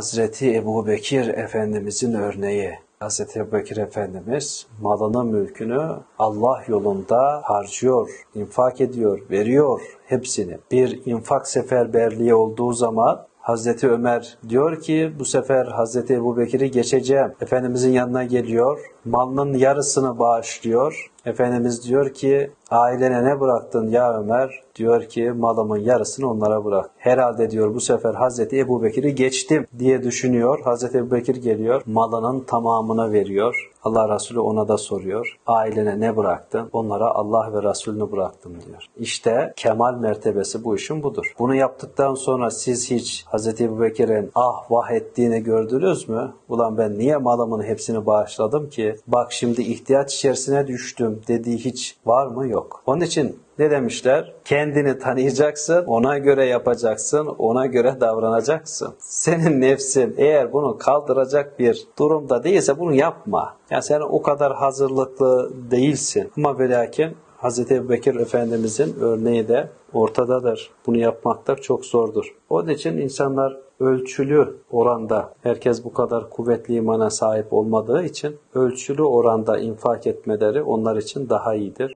Hazreti Ebu Bekir Efendimizin örneği. Hazreti Ebu Bekir Efendimiz malını mülkünü Allah yolunda harcıyor, infak ediyor, veriyor hepsini. Bir infak seferberliği olduğu zaman Hazreti Ömer diyor ki bu sefer Hazreti Ebu Bekir'i geçeceğim. Efendimizin yanına geliyor. Malının yarısını bağışlıyor. Efendimiz diyor ki ailene ne bıraktın ya Ömer? Diyor ki malımın yarısını onlara bırak. Herhalde diyor bu sefer Hazreti Ebu Bekir'i geçtim diye düşünüyor. Hazreti Ebu Bekir geliyor malının tamamını veriyor. Allah Resulü ona da soruyor. Ailene ne bıraktın? Onlara Allah ve Resulünü bıraktım diyor. İşte kemal mertebesi bu işin budur. Bunu yaptıktan sonra siz hiç Hazreti Ebu Bekir'in ah vah ettiğini gördünüz mü? Ulan ben niye malımın hepsini bağışladım ki? Bak şimdi ihtiyaç içerisine düştüm dediği hiç var mı? Yok. Onun için ne demişler? Kendini tanıyacaksın, ona göre yapacaksın, ona göre davranacaksın. Senin nefsin eğer bunu kaldıracak bir durumda değilse bunu yapma. Yani sen o kadar hazırlıklı değilsin. Ama ve lakin Hz. Ebu Bekir Efendimizin örneği de ortadadır. Bunu yapmak da çok zordur. Onun için insanlar ölçülü oranda, herkes bu kadar kuvvetli imana sahip olmadığı için ölçülü oranda infak etmeleri onlar için daha iyidir.